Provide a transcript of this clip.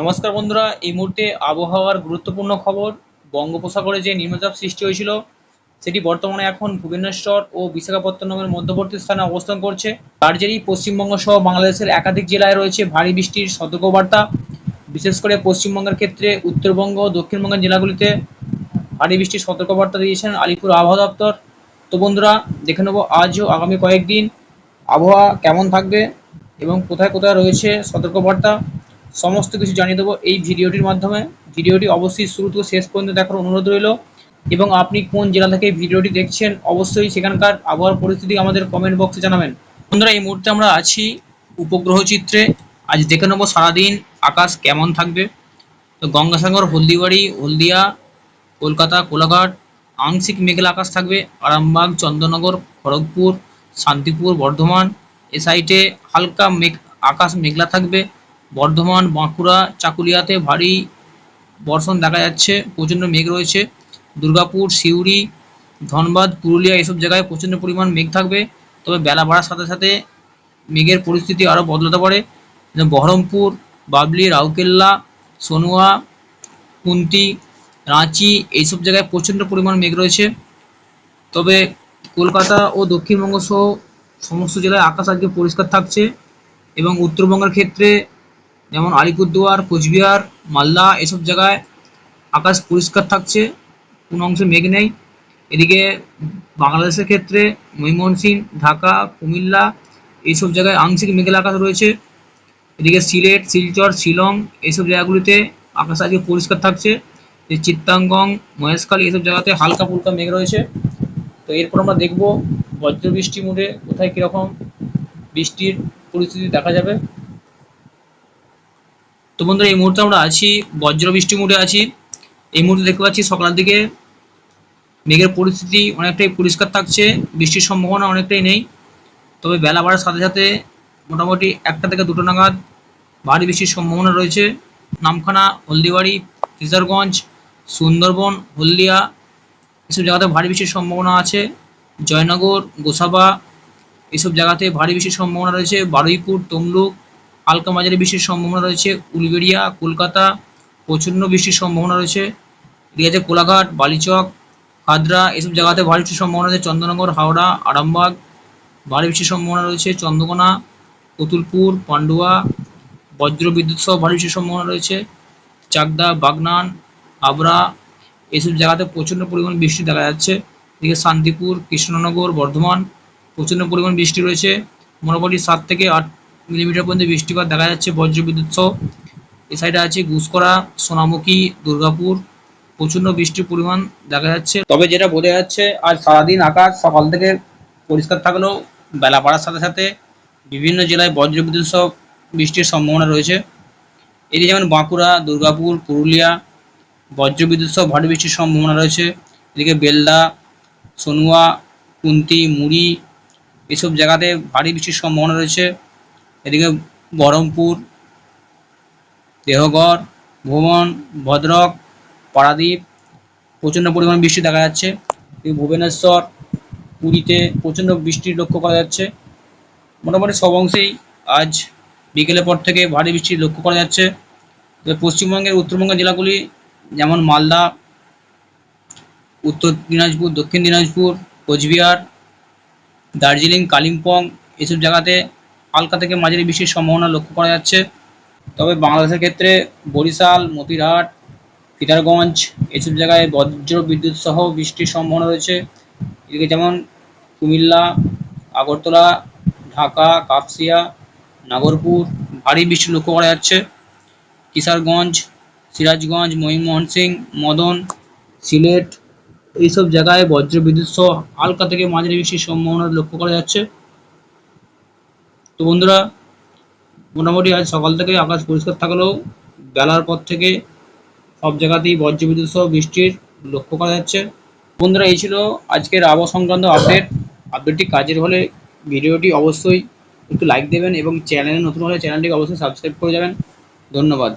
নমস্কার বন্ধুরা, এই মুহূর্তে আবহাওয়ার গুরুত্বপূর্ণ খবর, বঙ্গোপসাগরে যে নিম্নচাপ সৃষ্টি হয়েছিল, সেটি বর্তমানে এখন ভুবনেশ্বর ও বিশাখাপত্তনমের মধ্যবর্তী স্থানে অবস্থান করছে। তার জেরেই পশ্চিমবঙ্গ সহ বাংলাদেশের একাধিক জেলায় রয়েছে ভারী বৃষ্টির সতর্কবার্তা। বিশেষ করে পশ্চিমবঙ্গের ক্ষেত্রে উত্তরবঙ্গ দক্ষিণবঙ্গের জেলাগুলিতে ভারী বৃষ্টির সতর্কবার্তা দিয়েছেন আলিপুর আবহাওয়া দপ্তর। তো বন্ধুরা, দেখে নেব আজ ও আগামী কয়েকদিন আবহাওয়া কেমন থাকবে এবং কোথায় কোথায় রয়েছে সতর্কবার্তা। সমস্ত কিছু জানিয়ে দেবো এই ভিডিওটির মাধ্যমে। ভিডিওটি অবশ্যই শুরু থেকে শেষ পর্যন্ত দেখার অনুরোধ রইল। এবং আপনি কোন জেলা থেকে ভিডিওটি দেখছেন, অবশ্যই সেখানকার আবহাওয়ার পরিস্থিতি আমাদের কমেন্ট বক্সে জানাবেন। বন্ধুরা, এই মুহূর্তে আমরা আছি উপগ্রহ চিত্রে। আজ দেখে নেব সারাদিন আকাশ কেমন থাকবে। তো গঙ্গাসাগর, হলদিবাড়ি, হলদিয়া, কলকাতা, কোলাঘাট, আংশিক মেঘলা আকাশ থাকবে। আরামবাগ, চন্দ্রনগর, খড়গপুর, শান্তিপুর, বর্ধমান। এ সাইডে হালকা মেঘ, আকাশ মেঘলা থাকবে। বর্ধমান, বাঁকুড়া, চাকুলিয়াতে ভারী বর্ষণ দেখা যাচ্ছে, প্রচণ্ড মেঘ রয়েছে। দুর্গাপুর, সিউড়ি, ধনবাদ, পুরুলিয়া এসব জায়গায় প্রচণ্ড পরিমাণ মেঘ থাকবে। তবে বেলা বাড়ার সাথে সাথে মেঘের পরিস্থিতি আরও বদলাতে পারে। বহরমপুর, বাবলি রাউকেল্লা সোনুয়া, কুন্তি, রাঁচি এইসব জায়গায় প্রচণ্ড পরিমাণ মেঘ রয়েছে। তবে কলকাতা ও দক্ষিণবঙ্গ সহ সমস্ত জেলায় আকাশ আজকে পরিষ্কার থাকছে এবং উত্তরবঙ্গের ক্ষেত্রে যেমন আলিপুরদুয়ার, কোচবিহার, মালদা এসব জায়গায় আকাশ পরিষ্কার থাকছে, কোনো অংশে মেঘ নেই। এদিকে বাংলাদেশের ক্ষেত্রে ময়মনসিং ঢাকা, কুমিল্লা এইসব জায়গায় আংশিক মেঘলা আকাশ রয়েছে। এদিকে সিলেট, শিলচর, শিলং এইসব জায়গাগুলিতে আকাশ আজকে পরিষ্কার থাকছে। যে চিত্তাঙ্গং, মহেশখালী এসব জায়গাতে হালকা ফুলকা মেঘ রয়েছে। তো এরপর আমরা দেখব বজ্র বৃষ্টি মোডে কোথায় কীরকম বৃষ্টির পরিস্থিতি দেখা যাবে। তো বন্ধুরা, এই মুহূর্তে আমরা আছি বজ্র বৃষ্টি মোডে আছি। এই মুহূর্তে দেখতে পাচ্ছি সকালের দিকে মেঘের পরিস্থিতি অনেকটাই পরিষ্কার থাকছে, বৃষ্টির সম্ভাবনা অনেকটাই নেই। তবে বেলা বাড়ার সাথে সাথে মোটামুটি একটা থেকে দুটো নাগাদ ভারী বৃষ্টির সম্ভাবনা রয়েছে। নামখানা, হলদিবাড়ি, কিশোরগঞ্জ, সুন্দরবন, হলদিয়া এসব জায়গাতে ভারী বৃষ্টির সম্ভাবনা আছে। জয়নগর, গোসাবা এসব জায়গাতে ভারী বৃষ্টির সম্ভাবনা রয়েছে। বারুইপুর, তমলুক হালকা মাঝারি বৃষ্টির সম্ভাবনা রয়েছে। উলবেড়িয়া, কলকাতা, প্রচণ্ড বৃষ্টির সম্ভাবনা রয়েছে। এদিকে কোলাঘাট, বালিচক, খাদরা এসব জায়গাতে ভারী বৃষ্টির সম্ভাবনা রয়েছে। চন্দ্রনগর, হাওড়া, আরামবাগ, ভারী বৃষ্টির সম্ভাবনা রয়েছে। চন্দ্রকোনা কতুলপুর পান্ডুয়া বজ্র বিদ্যুৎ সহ ভারী বৃষ্টির সম্ভাবনা রয়েছে। চাকদা, বাগনান আবরা এসব জায়গাতে প্রচণ্ড পরিমাণ বৃষ্টি দেখা যাচ্ছে। এদিকে শান্তিপুর, কৃষ্ণনগর, বর্ধমান প্রচণ্ড পরিমাণ বৃষ্টি রয়েছে। মোটামুটি সাত থেকে আট মিলিমিটার পর্যন্ত বৃষ্টিপাত দেখা যাচ্ছে বজ্র বিদ্যুৎ সহ এ সাইডে আছে গুসকরা সোনামুখী, দুর্গাপুর। প্রচণ্ড বৃষ্টির পরিমাণ দেখা যাচ্ছে। তবে যেটা বোঝা যাচ্ছে, আজ সারাদিন আকাশ সকাল থেকে পরিষ্কার থাকলেও বেলা বাড়ার সাথে সাথে বিভিন্ন জেলায় বজ্র বিদ্যুৎ সহ বৃষ্টির সম্ভাবনা রয়েছে। এদিকে যেমন বাঁকুড়া, দুর্গাপুর, পুরুলিয়া বজ্র বিদ্যুৎ সহ ভারী বৃষ্টির সম্ভাবনা রয়েছে। এদিকে বেলদা, সোনুয়া, কুন্তি, মুড়ি, এসব জায়গাতে ভারী বৃষ্টির সম্ভাবনা রয়েছে। এদিকে বহরমপুর দেহগড়, ভুবন, ভদ্রক পারাদ্বীপ প্রচণ্ড পরিমাণ বৃষ্টি দেখা যাচ্ছে। ভুবনেশ্বর, পুরীতে প্রচণ্ড বৃষ্টি লক্ষ্য করা যাচ্ছে। মোটামুটি সব অংশেই আজ বিকেলের পর থেকে ভারী বৃষ্টি লক্ষ্য করা যাচ্ছে। পশ্চিমবঙ্গের, উত্তরবঙ্গের জেলাগুলি যেমন মালদা, উত্তর দিনাজপুর, দক্ষিণ দিনাজপুর, কোচবিহার, দার্জিলিং, কালিম্পং, এসব জায়গাতে হালকা থেকে মাঝারি বৃষ্টির সম্ভাবনা লক্ষ্য করা যাচ্ছে। তবে বাংলাদেশের ক্ষেত্রে বরিশাল, মতিরহাট ফিতারগঞ্জ এসব জায়গায় বজ্র বিদ্যুৎ সহ বৃষ্টির সম্ভাবনা রয়েছে। এদিকে যেমন কুমিল্লা, আগরতলা, ঢাকা, কাপসিয়া, নাগরপুর, ভারী বৃষ্টি লক্ষ্য করা যাচ্ছে। কিশোরগঞ্জ, সিরাজগঞ্জ ময়মনসিং সিং মদন, সিলেট এইসব জায়গায় বজ্র বিদ্যুৎ সহ হালকা থেকে মাঝারি বৃষ্টির সম্ভাবনা লক্ষ্য করা যাচ্ছে। তো বন্ধুরা, মোটামুটি আজ সকাল থেকে আকাশ পরিষ্কার থাকলেও বেলার পর থেকে সব জায়গাতেই বজ্রবিদ্যুৎ সহ বৃষ্টির লক্ষ্য করা যাচ্ছে। বন্ধুরা, এই ছিল আজকের আবহাওয়া সংক্রান্ত আপডেট আপডেটটি কাজের হলে ভিডিওটি অবশ্যই একটু লাইক দেবেন এবং চ্যানেলে নতুন হলে চ্যানেলটিকে অবশ্যই সাবস্ক্রাইব করে যাবেন। ধন্যবাদ।